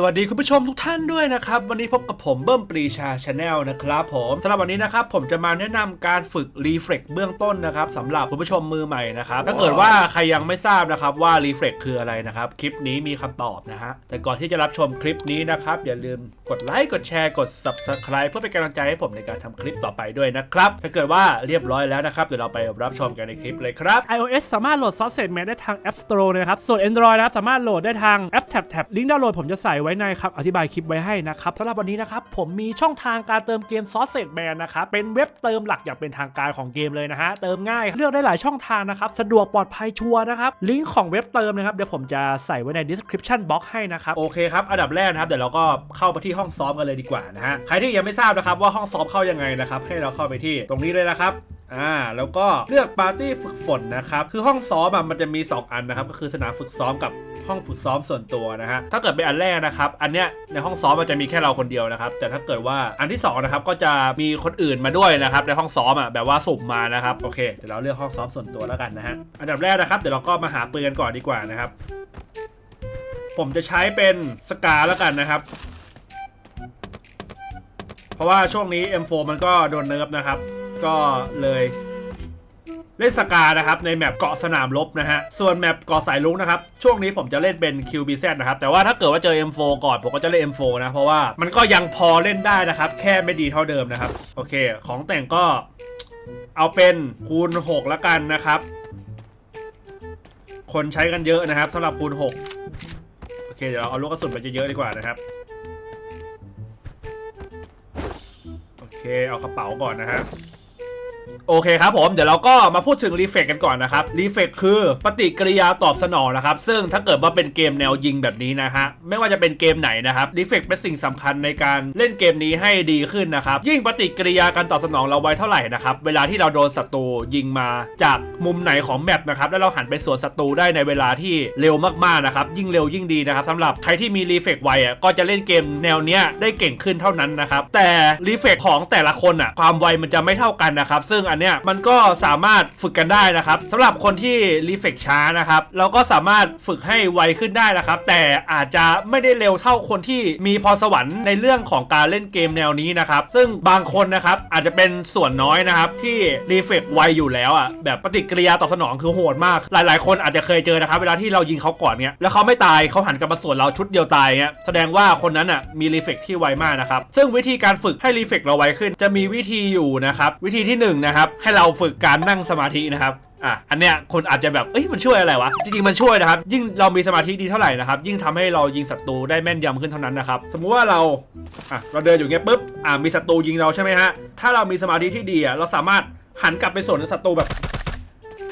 สวัสดีคุณผู้ชมทุกท่านด้วยนะครับ วันนี้พบกับผมเบิ้มปรีชาชาแนลนะครับผมสำหรับวันนี้นะครับผมจะมาแนะนำการฝึกรีเฟล็กเบื้องต้นนะครับสำหรับคุณผู้ชมมือใหม่นะครับถ้าเกิดว่าใครยังไม่ทราบนะครับว่ารีเฟล็กคืออะไรนะครับคลิปนี้มีคำตอบนะฮะแต่ก่อนที่จะรับชมคลิปนี้นะครับอย่าลืมกดไลค์กดแชร์กด subscribe เพื่อเป็นกำลังใจให้ผมในการทำคลิปต่อไปด้วยนะครับถ้าเกิดว่าเรียบร้อยแล้วนะครับเดี๋ยวเราไปรับชมกันในคลิปเลยครับ iOS สามารถโหลด Sausage Man ได้ทาง App Store นะครับส่วน Android นะครับสามารถโหลดได้ทางแอป Tab Tab ลิงก์ดาวน์โหลดผมจะใส่ว้ในครับอธิบายคลิปไว้ให้นะครับสำหรับวันนี้นะครับผมมีช่องทางการเติมเกม Sausage Man นะครับเป็นเว็บเติมหลักอย่างเป็นทางการของเกมเลยนะฮะเติมง่ายเลือกได้หลายช่องทางนะครับสะดวกปลอดภัยชัวร์นะครับลิงก์ของเว็บเติมนะครับเดี๋ยวผมจะใส่ไว้ใน description box ให้นะครับโอเคครับอันดับแรกนะครับเดี๋ยวเราก็เข้าไปที่ห้องซ้อมกันเลยดีกว่านะฮะใครที่ยังไม่ทราบนะครับว่าห้องซ้อมเข้ายังไงนะครับให้เราเข้าไปที่ตรงนี้เลยนะครับ อ่าแล้วก็เลือกปาร์ตี้ฝึกฝนนะครับคือห้องซ้อมอะมันจะมี 2 อันนะครับก็คือสนามฝึกซ้อมกับห้องฝึกซ้อมส่วนตัวนะฮะถ้าเกิดเป็นอันแรกนะครับอันเนี้ยในห้องซ้อมมันจะมีแค่เราคนเดียวนะครับแต่ถ้าเกิดว่าอันที่สองนะครับก็จะมีคนอื่นมาด้วยนะครับในห้องซ้อมอะแบบว่าสุ่มมานะครับโอเคเดี๋ยวเราเลือกห้องซ้อมส่วนตัวแล้วกันนะฮะอันดับแรกนะครับเดี๋ยวเราก็มาหาปืนกันก่อนดีกว่านะครับผมจะใช้เป็นสกาแล้วกันนะครับ เพราะว่าช่วงนี้ M4 มันก็โดนเนิร์ฟนะครับ ก็เลยเล่นสกานะครับในแมปเกาะสนามรบนะฮะ ส่วนแมปเกาะสายลุงนะครับ ช่วงนี้ผมจะเล่นเป็น QBZ นะครับ แต่ว่าถ้าเกิดว่าเจอ M4 ก่อน ผมก็จะเล่น M4 นะ เพราะว่ามันก็ยังพอเล่นได้นะครับ แค่ไม่ดีเท่าเดิมนะครับ โอเค ของแต่งก็เอาเป็นคูณ 6 แล้วกันนะครับ คนใช้กันเยอะนะครับสำหรับคูณ 6 โอเค เดี๋ยวเราเอาลูกกระสุนไปเยอะๆดีกว่านะครับ โอเค เอากระเป๋าก่อนนะฮะ โอเคครับผม เดี๋ยวเราก็มาพูดถึงรีเฟกกันก่อนนะครับรีเฟกคือปฏิกิริยาตอบสนองนะครับ ซึ่งถ้าเกิดว่าเป็นเกมแนวยิงแบบนี้นะฮะ ไม่ว่าจะเป็นเกมไหนนะครับรีเฟกเป็นสิ่งสำคัญในการเล่นเกมนี้ให้ดีขึ้นนะครับ ยิ่งปฏิกิริยาการตอบสนองเราไวเท่าไหร่นะครับ เวลาที่เราโดนศัตรูยิงมาจากมุมไหนของแมปนะครับ แล้วเราหันไปสวนศัตรูได้ในเวลาที่เร็วมากๆนะครับ ยิ่งเร็วยิ่งดีนะครับสำหรับใครที่มีรีเฟกไวอะก็จะเล่นเกมแนวเนี้ยได้เก่งขึ้นเท่านั้นนะครับแต่รีเฟกของแต่ละคนอะความไวมันจะไม่เท่ากันนะครับซึ่งอันเนี้ยมันก็สามารถฝึกกันได้นะครับสำหรับคนที่รีเฟกช้านะครับเราก็สามารถฝึกให้ไวขึ้นได้นะครับ แต่อาจจะไม่ได้เร็วเท่าคนที่มีพรสวรรค์ในเรื่องของการเล่นเกมแนวนี้นะครับ ซึ่งบางคนนะครับอาจจะเป็นส่วนน้อยนะครับที่รีเฟกไวอยู่แล้วอะแบบปฏิกิริยาตอบสนองคือโหดมาก หลาย ๆ คนอาจจะเคยเจอนะครับ เวลาที่เรายิงเขาก่อนเนี้ยแล้วเขาไม่ตายเขาหันกลับมาสวนเราชุดเดียวตายเงี้ยแสดงว่าคนนั้นอะมีรีเฟกที่ไวมากนะครับซึ่งวิธีการฝึกให้รีเฟกเราไวขึ้น จะมีวิธีอยู่นะครับวิธีที่หนึ่งนะครับให้เราฝึกการนั่งสมาธินะครับอะอันเนี้ยคนอาจจะแบบเอ้ยมันช่วยอะไรวะ จริงๆมันช่วยนะครับ ยิ่งเรามีสมาธิดีเท่าไหร่นะครับ ยิ่งทำให้เรายิงศัตรูได้แม่นยำขึ้นเท่านั้นนะครับ สมมุติว่าเราอะเราเดินอยู่เงี้ยปุ๊บอะมีศัตรูยิงเราใช่ไหมฮะถ้าเรามีสมาธิที่ดีอะเราสามารถหันกลับไปสวนศัตรูแบบ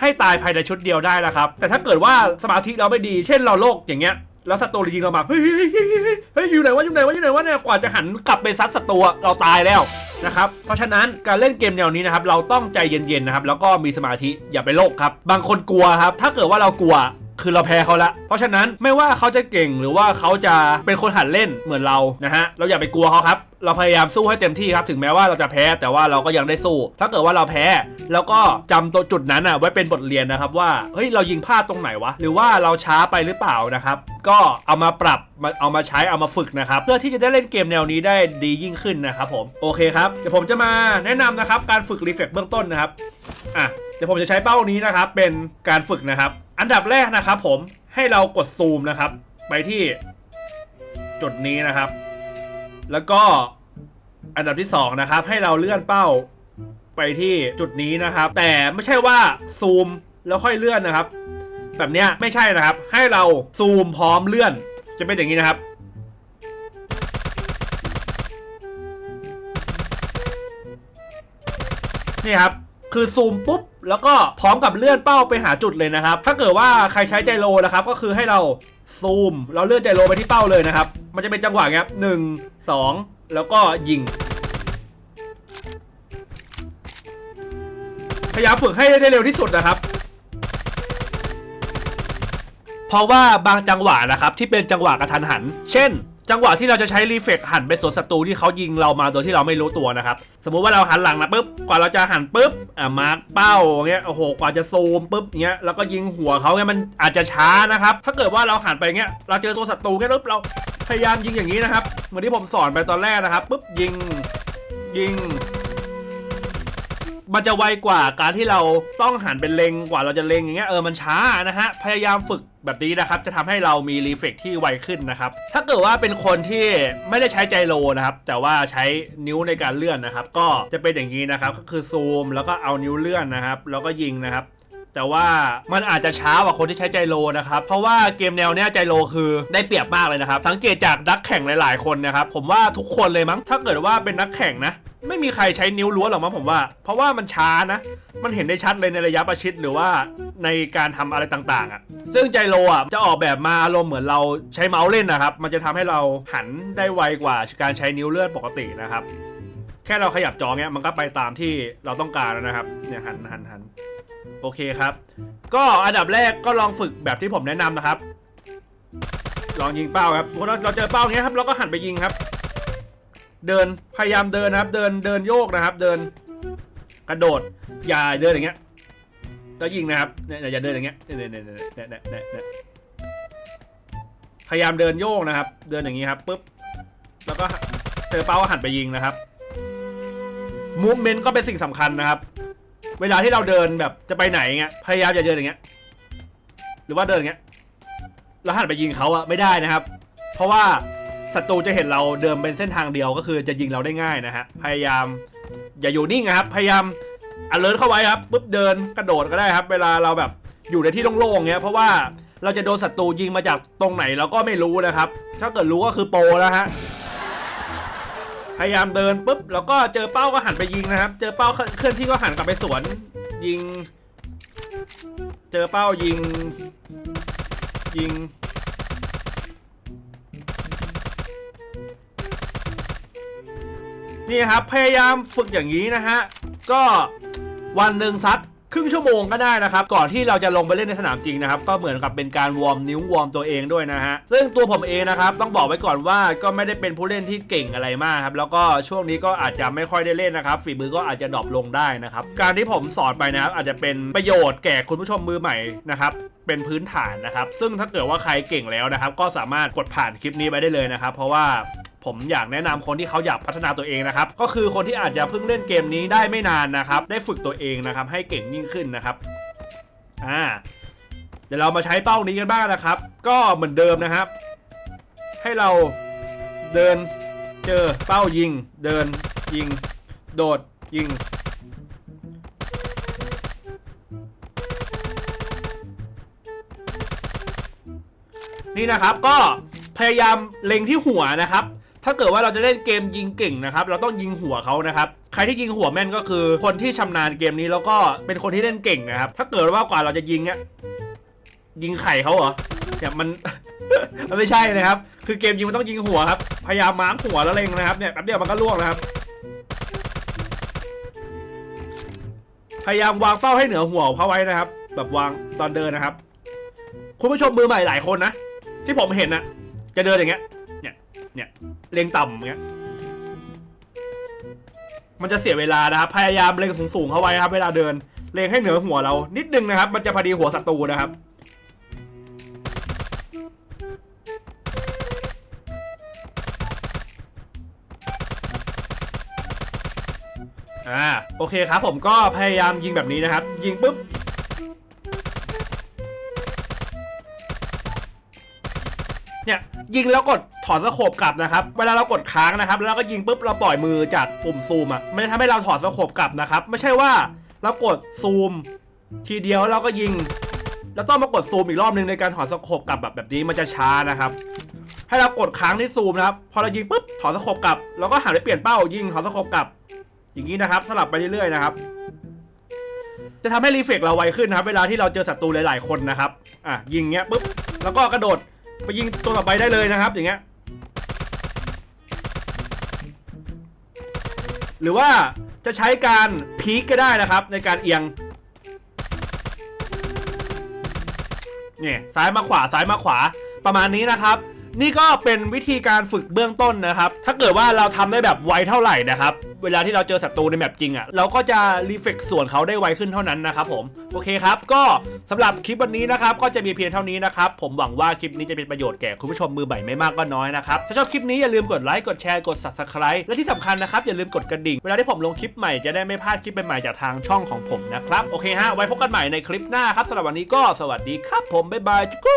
ให้ตายภายในชุดเดียวได้นะครับ แต่ถ้าเกิดว่าสมาธิเราไม่ดี เช่นเราโลกอย่างเงี้ยแล้วศัตรูยิงเรามาเฮ้ยเฮ้ยเฮ้ยเฮ้ยยอยู่ไหนวะอยู่ไหนวะอยู่ไหนวะเนี่ยกว่าจะหันกลับไปซัดศัตรูเราตายแล้ว นะครับ เพราะฉะนั้นการเล่นเกมแนวนี้นะครับ เราต้องใจเย็นๆนะครับ แล้วก็มีสมาธิอย่าไปโลกครับ บางคนกลัวครับ ถ้าเกิดว่าเรากลัว คือเราแพ้เขาละ เพราะฉะนั้นไม่ว่าเขาจะเก่งหรือว่าเขาจะเป็นคนหัดเล่นเหมือนเรานะฮะเราอย่าไปกลัวเขาครับเราพยายามสู้ให้เต็มที่ครับ ถึงแม้ว่าเราจะแพ้แต่ว่าเราก็ยังได้สู้ ถ้าเกิดว่าเราแพ้แล้วก็จำตัวจุดนั้นอะไว้เป็นบทเรียนนะครับว่าเฮ้ยเรายิงพลาดตรงไหนวะ หรือว่าเราช้าไปหรือเปล่านะครับ ก็เอามาปรับมาเอามาใช้เอามาฝึกนะครับ เพื่อที่จะได้เล่นเกมแนวนี้ได้ดียิ่งขึ้นนะครับผมโอเคครับเดี๋ยวผมจะมาแนะนำนะครับการฝึกรีเฟกเบื้องต้นนะครับอะเดี๋ยวผมจะใช้เป้านี้นะครับเป็นการฝึกนะครับ อันดับแรกนะครับผมให้เรากดซูมนะครับ ไปที่จุดนี้นะครับ แล้วก็อันดับที่สองนะครับให้เราเลื่อนเป้าไปที่จุดนี้นะครับ แต่ไม่ใช่ว่าซูมแล้วค่อยเลื่อนนะครับ แบบเนี้ยไม่ใช่นะครับ ให้เราซูมพร้อมเลื่อน จะเป็นอย่างนี้นะครับ นี่ครับ คือซูมปุ๊บแล้วก็พร้อมกับเลื่อนเป้าไปหาจุดเลยนะครับ ถ้าเกิดว่าใครใช้ไจโรนะครับ ก็คือให้เราซูมแล้วเลื่อนไจโรไปที่เป้าเลยนะครับ มันจะเป็นจังหวะเงี้ยหนึ่งสองแล้วก็ยิง พยายามฝึกให้ได้เร็วที่สุดนะครับ เพราะว่าบางจังหวะนะครับที่เป็นจังหวะกระทันหัน เช่น จังหวะที่เราจะใช้รีเฟกหันไปสวนศัตรูที่เขายิงเรามาโดยที่เราไม่รู้ตัวนะครับ สมมุติว่าเราหันหลังนะปุ๊บกว่าเราจะหันปุ๊บอ่ามาร์กเป้าเงี้ยโอ้โหกว่าจะซูมปุ๊บเงี้ยแล้วก็ยิงหัวเขาเงี้ยมันอาจจะช้านะครับ ถ้าเกิดว่าเราหันไปเงี้ยเราเจอตัวศัตรูเงี้ยปุ๊บเราพยายามยิงอย่างนี้นะครับเหมือนที่ผมสอนไปตอนแรกนะครับปุ๊บยิงยิง มันจะไวกว่าการที่เราต้องหันเป็นเลงกว่าเราจะเลงอย่างเงี้ยเออมันช้านะฮะ พยายามฝึกแบบนี้นะครับ จะทำให้เรามีรีเฟกที่ไวขึ้นนะครับ ถ้าเกิดว่าเป็นคนที่ไม่ได้ใช้ไจโรนะครับ แต่ว่าใช้นิ้วในการเลื่อนนะครับ ก็จะเป็นอย่างนี้นะครับ ก็คือซูม แล้วก็เอานิ้วเลื่อนนะครับ แล้วก็ยิงนะครับแต่ว่ามันอาจจะช้ากว่าคนที่ใช้ไจโรนะครับ เพราะว่าเกมแนวเนี้ยไจโรคือได้เปรียบมากเลยนะครับ สังเกตจากนักแข่งหลาย ๆ คนนะครับ ผมว่าทุกคนเลยมั้ง ถ้าเกิดว่าเป็นนักแข่งนะ ไม่มีใครใช้นิ้วล้วนหรอกมั้งผมว่า เพราะว่ามันช้านะ มันเห็นได้ชัดเลยในระยะประชิดหรือว่าในการทำอะไรต่างๆอะ ซึ่งไจโรอะจะออกแบบมาอารมณ์เหมือนเราใช้เมาส์เล่นนะครับ มันจะทำให้เราหันได้ไวกว่าการใช้นิ้วเลื่อนปกตินะครับ แค่เราขยับจอเนี้ยมันก็ไปตามที่เราต้องการแล้วนะครับ เนี่ยหันหันหันโอเคครับ ก็อันดับแรกก็ลองฝึกแบบที่ผมแนะนำนะครับ ลองยิงเป้าครับเราเราเจอเป้าเงี้ยครับเราก็หันไปยิงครับ เดินพยายามเดินนะครับ เดินเดินโยกนะครับ เดินกระโดดอย่าเดินอย่างเงี้ยแล้วยิงนะครับเนี่ยอย่าเดินอย่างเงี้ยเนี่ยเนี่ยเนี่ยเนี่ยเนี่ยเนี่ยพยายามเดินโยกนะครับ เดินอย่างงี้ครับปุ๊บแล้วก็เจอเป้าหันไปยิงนะครับมูฟเมนต์ก็เป็นสิ่งสำคัญนะครับ เวลาที่เราเดินแบบจะไปไหนเงี้ยพยายามอย่าเดินอย่างเงี้ย หรือว่าเดินอย่างเงี้ยแล้วหันไปยิงเขาอะไม่ได้นะครับ เพราะว่า ศัตรูจะเห็นเราเดินเป็นเส้นทางเดียวก็คือจะยิงเราได้ง่ายนะฮะพยายามอย่าอยู่นิ่งนะครับพยายาม alert เข้าไว้ครับปุ๊บเดินกระโดดก็ได้ครับ เวลาเราแบบอยู่ในที่โล่งๆเงี้ยเพราะว่าเราจะโดนศัตรูยิงมาจากตรงไหนเราก็ไม่รู้นะครับ ถ้าเกิดรู้ก็คือโปรแล้วฮะพยายามเดินปุ๊บแล้วก็เจอเป้าก็หันไปยิงนะครับ เจอเป้าเคลื่อนที่ก็หันกลับไปสวนยิง เจอเป้ายิง ยิง นี่ครับพยายามฝึกอย่างนี้นะฮะก็วันหนึ่งซัดครึ่งชั่วโมงก็ได้นะครับ ก่อนที่เราจะลงไปเล่นในสนามจริงนะครับ ก็เหมือนกับเป็นการวอร์มนิ้ววอร์มตัวเองด้วยนะฮะ ซึ่งตัวผมเองนะครับ ต้องบอกไว้ก่อนว่าก็ไม่ได้เป็นผู้เล่นที่เก่งอะไรมากครับ แล้วก็ช่วงนี้ก็อาจจะไม่ค่อยได้เล่นนะครับ ฝีมือก็อาจจะดรอปลงได้นะครับ การที่ผมสอนไปนะครับ อาจจะเป็นประโยชน์แก่คุณผู้ชมมือใหม่นะครับเป็นพื้นฐานนะครับ ซึ่งถ้าเกิดว่าใครเก่งแล้วนะครับ ก็สามารถกดผ่านคลิปนี้ไปได้เลยนะครับ เพราะว่า ผมอยากแนะนำคนที่เขาอยากพัฒนาตัวเองนะครับก็คือคนที่อาจจะเพิ่งเล่นเกมนี้ได้ไม่นานนะครับได้ฝึกตัวเองนะครับให้เก่งยิ่งขึ้นนะครับอ่าเดี๋ยวเรามาใช้เป้านี้กันบ้างนะครับ ก็เหมือนเดิมนะครับ ให้เราเดินเจอเป้ายิง เดินยิง โดดยิง นี่นะครับก็พยายามเล็งที่หัวนะครับ ถ้าเกิดว่าเราจะเล่นเกมยิงเก่งนะครับ เราต้องยิงหัวเขานะครับใครที่ยิงหัวแม่นก็คือ คนที่ชำนาญเกมนี้แล้วก็เป็นคนที่เล่นเก่งนะครับ ถ้าเกิดว่ากว่าเราจะยิงเนี่ยยิงไข่เขาเหรอเนี่ยมันมันไม่ใช่นะครับ คือเกมยิงมันต้องยิงหัวครับ พยายามม้าร์กหัวแล้วเล็งนะครับเนี่ยแป๊บเดียวมันก็ล่วงนะครับ พยายามวางเป้าให้เหนือหัวเขาไว้นะครับ แบบวางตอนเดินนะครับ คุณผู้ชมมือใหม่หลายคนนะที่ผมเห็นนะจะเดินอย่างเงี้ย เนี่ยเล็งต่ำอย่างเงี้ยมันจะเสียเวลานะครับ พยายามเล็งสูงๆเข้าไว้ครับ เวลาเดินเล็งให้เหนือหัวเรา นิดนึงนะครับ มันจะพอดีหัวศัตรูนะครับ อ่าโอเคครับผมก็พยายามยิงแบบนี้นะครับ ยิงปุ๊บเนี่ยยิงแล้วกด ถอนสโคปกลับนะครับ เวลาเรากดค้างนะครับ แล้วก็ยิงปุ๊บเราปล่อยมือจากปุ่มซูมอะมันจะทำให้เราถอนสโคปกลับนะครับ ไม่ใช่ว่าเรากดซูม ทีเดียวเราก็ยิง แล้วต้องมากดซูมอีกรอบหนึ่งในการถอนสโคปกลับแบบแบบนี้มันจะช้านะครับ ให้เรากดค้างที่ซูมนะครับ พอเรายิงปุ๊บถอนสโคปกลับเราก็หันไปเปลี่ยนเป้ายิงถอนสโคปกลับ อย่างนี้นะครับ สลับไปเรื่อยๆนะครับจะทำให้รีเฟกเราไวขึ้นนะครับ เวลาที่เราเจอศัตรูหลาย ๆ คนนะครับ อะยิงเงี้ยปุ๊บ แล้วก็กระโดดไปยิงตัวต่อไปได้เลยนะครับ อย่างเงี้ย หรือว่าจะใช้การพีกก็ได้นะครับ ในการเอียงเนี่ยซ้ายมาขวาซ้ายมาขวาประมาณนี้นะครับ นี่ก็เป็นวิธีการฝึกเบื้องต้นนะครับ ถ้าเกิดว่าเราทำได้แบบไวเท่าไหร่นะครับ เวลาที่เราเจอศัตรูในแมปจริงอะ่ะเราก็จะรีเฟกส่วนเขาได้ไวขึ้นเท่านั้นนะครับผมโอเคครับ ก็สำหรับคลิปวันนี้นะครับก็จะมีเพียงเท่านี้นะครับผมหวังว่าคลิปนี้จะเป็นประโยชน์แก่คุณผู้ชมมือใหม่ไม่มากก็น้อยนะครับถ้าชอบคลิปนี้อย่าลืมกดไลค์กดแชร์กด subscribe และที่สำคัญนะครับอย่าลืมกดกระดิ่งเวลาที่ผมลงคลิปใหม่จะได้ไม่พลาดคลิปใหม่ๆจากทางช่องของผมนะครับโอเคฮะไว้พบกันใหม่ในคลิปหน้าครับสำหรับวันนี้ก็สวัสดีครับผมบ๊ายบายจุ๊ก